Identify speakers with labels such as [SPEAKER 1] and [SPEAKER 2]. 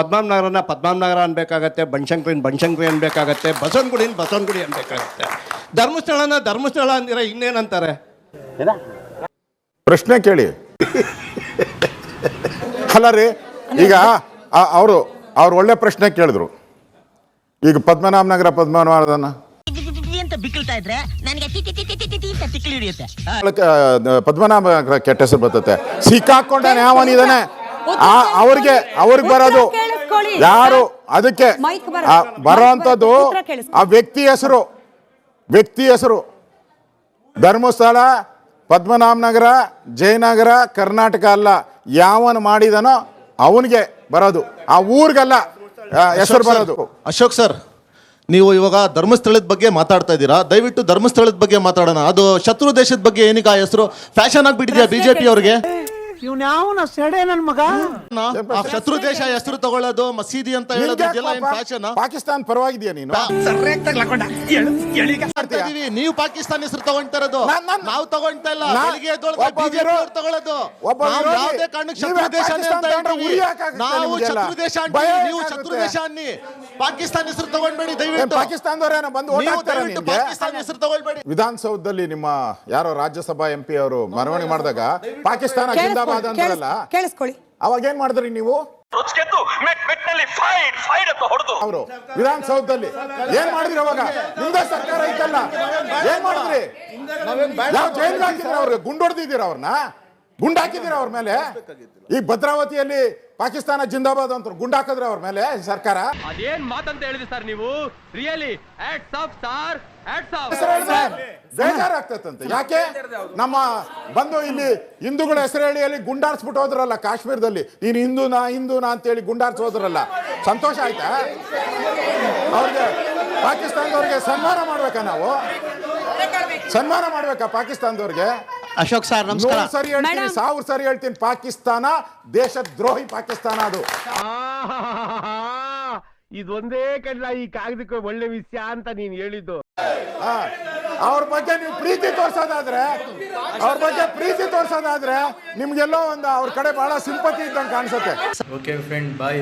[SPEAKER 1] ಪದ್ಮನಾಭನಗರನ ಪದ್ಮಾಮನಗರ ಅನ್ಬೇಕಾಗತ್ತೆ ಬನಶಂಕರಿನ ಬನಶಂಕರಿ ಅನ್ಬೇಕಾಗತ್ತೆ ಬಸವನಗುಡಿನ ಬಸವನಗುಡಿ ಅನ್ಬೇಕಾಗತ್ತೆ. ಧರ್ಮಸ್ಥಳನ ಧರ್ಮಸ್ಥಳ ಅಂದಿರ ಇನ್ನೇನಂತಾರೆ?
[SPEAKER 2] ಪ್ರಶ್ನೆ ಕೇಳಿ. ಅಲ್ಲ ರೀ ಈಗ ಅವರು ಅವ್ರು ಒಳ್ಳೆ ಪ್ರಶ್ನೆ ಕೇಳಿದ್ರು. ಈಗ ಪದ್ಮನಾಭನಗರ ಪದ್ಮನಾಭನ
[SPEAKER 3] ಅಂತ ಬಿಕ್ಕಳ್ತಾ ಇದ್ರೆ ನನಗೆ ಟಿ ಟಿ ಟಿ ಟಿ ಟಿ ಟಿ ಟಿ ಅಂತ ತಿಕ್ಲಿ ಹಿಡಿಯುತ್ತೆ.
[SPEAKER 2] ಪದ್ಮನಾಭ ಕೆಟ್ಟ ಹೆಸರು ಬರ್ತತೆ. ಸಿಕ್ಕಾಕೊಂಡಾನೆ ಯಾವನಿದಾನೆ ಆ ಅವ್ರಿಗೆ ಅವ್ರಿಗೆ ಬರೋದು ಯಾರು ಅದಕ್ಕೆ
[SPEAKER 4] ಮೈಕ್ ಬರ-
[SPEAKER 2] ಆ
[SPEAKER 4] ಉತ್ತರ
[SPEAKER 2] ವ್ಯಕ್ತಿ ಹೆಸರು ವ್ಯಕ್ತಿ ಹೆಸರು. ಧರ್ಮಸ್ಥಳ ಪದ್ಮನಾಭನಗರ ಜಯನಗರ ಕರ್ನಾಟಕ ಅಲ್ಲ. ಯಾವನು ಮಾಡಿದನೋ ಅವನಿಗೆ ಬರೋದು. ಆ ಊರಿಗಲ್ಲ ಹೆಸರು ಬರೋದು.
[SPEAKER 5] ಅಶೋಕ್ ಸರ್ ನೀವು ಇವಾಗ ಧರ್ಮಸ್ಥಳದ ಬಗ್ಗೆ ಮಾತಾಡ್ತಾ ಇದ್ದೀರಾ? ದಯವಿಟ್ಟು ಧರ್ಮಸ್ಥಳದ ಬಗ್ಗೆ ಮಾತಾಡೋಣ. ಅದು ಶತ್ರು ದೇಶದ ಬಗ್ಗೆ ಏನೀಗ ಆ ಹೆಸರು? ಫ್ಯಾಷನ್ ಆಗಿಬಿಟ್ಟಿದೆಯಾ ಬಿಜೆಪಿ ಅವ್ರಿಗೆ?
[SPEAKER 6] ಇವ್ನ್ಯಾವನ ಸೆಡೆ ನನ್ ಮಗ?
[SPEAKER 5] ಆ ಶತ್ರು ದೇಶ ಹೆಸರು ತಗೊಳ್ಳೋದು ಮಸೀದಿ ಅಂತ ಹೇಳೋದು
[SPEAKER 2] ಪಾಕಿಸ್ತಾನ
[SPEAKER 5] ಇದೆಲ್ಲ ಏನ್
[SPEAKER 2] ಯಾಕಪ್ಪ?
[SPEAKER 5] ಫ್ಯಾಷನ್
[SPEAKER 2] ಪಾಕಿಸ್ತಾನ್ ಪರವಾಗಿದ್ಯಾ ನೀನು?
[SPEAKER 5] ನೀವು ಪಾಕಿಸ್ತಾನ ಹೆಸರು ತಗೊಂತಾ ಇರೋದು. ನಾವು ತಗೊಂತಾ ಇಲ್ಲ. ಬೆಳಿಗ್ಗೆ ಎದ್ದೊಳಗೆ ಬಿಜೆಪಿ ತಗೊಳ್ಳೋದು ನಾವು. ಯಾವುದೇ ಕಾರಣಕ್ಕೆ ಶತ್ರು ದೇಶ
[SPEAKER 2] ಪಾಕಿಸ್ತಾನ
[SPEAKER 5] ಅಂತ ಹೇಳ್ತೀವಿ. ನಾವು. ಶತ್ರು ದೇಶ ಅಂತೀವಿ ನೀವು. ಶತ್ರು ದೇಶ ಅನ್ನಿ ಪಾಕಿಸ್ತಾನ ಹೆಸರು ತಗೊಂಡ್ಬೇಡಿ ದಯವಿಟ್ಟು.
[SPEAKER 2] ಪಾಕಿಸ್ತಾನದವರೇನೋ ಬಂದು ಓಟ್
[SPEAKER 5] ನೀವು
[SPEAKER 2] ಹಾಕ್ತಾರ
[SPEAKER 5] ದಯವಿಟ್ಟು
[SPEAKER 2] ನಿನ್ಗೆ
[SPEAKER 5] ಪಾಕಿಸ್ತಾನ ಹೆಸರು ತಗೊಳ್ಬೇಡಿ.
[SPEAKER 2] ವಿಧಾನಸೌಧದಲ್ಲಿ ನಿಮ್ಮ ಯಾರೋ ರಾಜ್ಯಸಭಾ ಎಂ ಪಿ ಅವರು ಮೆರವಣಿಗೆ ಮಾಡಿದಾಗ ಪಾಕಿಸ್ತಾನ ಜಿಂದಾಬಾದ್ ಅಂದ್ರಲ್ಲ
[SPEAKER 4] ಕೇಳಿಸ್ಕೊಳ್ಳಿ.
[SPEAKER 2] ಅವಾಗ ಏನ್ ಮಾಡಿದ್ರಿ ನೀವು? ಅವರು ವಿಧಾನಸೌಧದಲ್ಲಿ. ಏನ್ ಮಾಡಿದ್ರಿ ಅವಾಗ? ನಿಮ್ದೇ ಸರ್ಕಾರ ಐತಲ್ಲ? ಏನ್ ಮಾಡಿದ್ರಿ? ಯಾವ ಜೈಲ್ಗೆ ಹಾಕಿದ್ರ ಅವ್ರಿಗೆ ಗುಂಡು ಹೊಡೆದಿದ್ದೀರ ಅವ್ರನ್ನ? ಗುಂಡ್ ಹಾಕಿದ್ದೀರ ಅವ್ರ ಮೇಲೆ? ಈ ಭದ್ರಾವತಿಯಲ್ಲಿ ಪಾಕಿಸ್ತಾನ ಜಿಂದಾಬಾದ್ ಅಂತ ಗುಂಡಾಕಿದ್ರೆ ಹಾಕಿದ್ರ ಅವ್ರ ಮೇಲೆ ಸರ್ಕಾರ?
[SPEAKER 7] ಅದೇನ್ ಮಾತಂತ ಹೇಳಿದ್ರಿ ಸರ್ ನೀವು? Really hats off star hats off
[SPEAKER 2] ಹೆಸರು ಹೇಳಿದ್ರೆ ಬೇಜಾರಾಗ್ತೈತಂತೆ. ಯಾಕೆ? ನಮ್ಮ ಬಂದು ಇಲ್ಲಿ ಹಿಂದೂಗಳ ಹೆಸರು ಹೇಳಿ ಅಲ್ಲಿ ಗುಂಡಾರ್ಸ್ಬಿಟ್ಟು ಹೋದ್ರಲ್ಲ ಕಾಶ್ಮೀರದಲ್ಲಿ. ನೀನು ಹಿಂದೂನಾ ಹಿಂದೂನಾ ಅಂತೇಳಿ ಗುಂಡಾರ್ಸ್ ಹೋದ್ರಲ್ಲ. ಸಂತೋಷ ಆಯ್ತಾ? ಅವ್ರಿಗೆ ಪಾಕಿಸ್ತಾನದವ್ರಿಗೆ ಸನ್ಮಾನ ಮಾಡ್ಬೇಕಾ ನಾವು? ಸನ್ಮಾನ ಮಾಡ್ಬೇಕಾ ಪಾಕಿಸ್ತಾನದವ್ರಿಗೆ?
[SPEAKER 1] ಅಶೋಕ್ ಸರ್ ನಮಸ್ಕಾರ.
[SPEAKER 2] ಸರಿ ಹೇಳ್ತೀನಿ. ಸಾವಿರ ಸರಿ ಹೇಳ್ತೀನಿ. ಪಾಕಿಸ್ತಾನ ದೇಶದ್ರೋಹಿ ಪಾಕಿಸ್ತಾನ ಅದು.
[SPEAKER 7] ಇದೊಂದೇ ಕಡ್ಲ ಈ ಕಾಗದಕ್ಕೆ ಒಳ್ಳೆ ವಿಷಯ ಅಂತ ನೀನ್ ಹೇಳಿದ್ದು.
[SPEAKER 2] ಆ, ಅವ್ರ ಬಗ್ಗೆ ನೀವು ಪ್ರೀತಿ ತೋರ್ಸೋದಾದ್ರೆ ಅವ್ರ ಬಗ್ಗೆ ಪ್ರೀತಿ ತೋರ್ಸೋದಾದ್ರೆ ನಿಮ್ಗೆಲ್ಲೋ ಒಂದು ಅವ್ರ ಕಡೆ ಬಹಳ ಸಿಂಪತಿ ಇದ್ದಂಗೆ ಕಾಣಿಸುತ್ತೆ.
[SPEAKER 8] Okay friend bye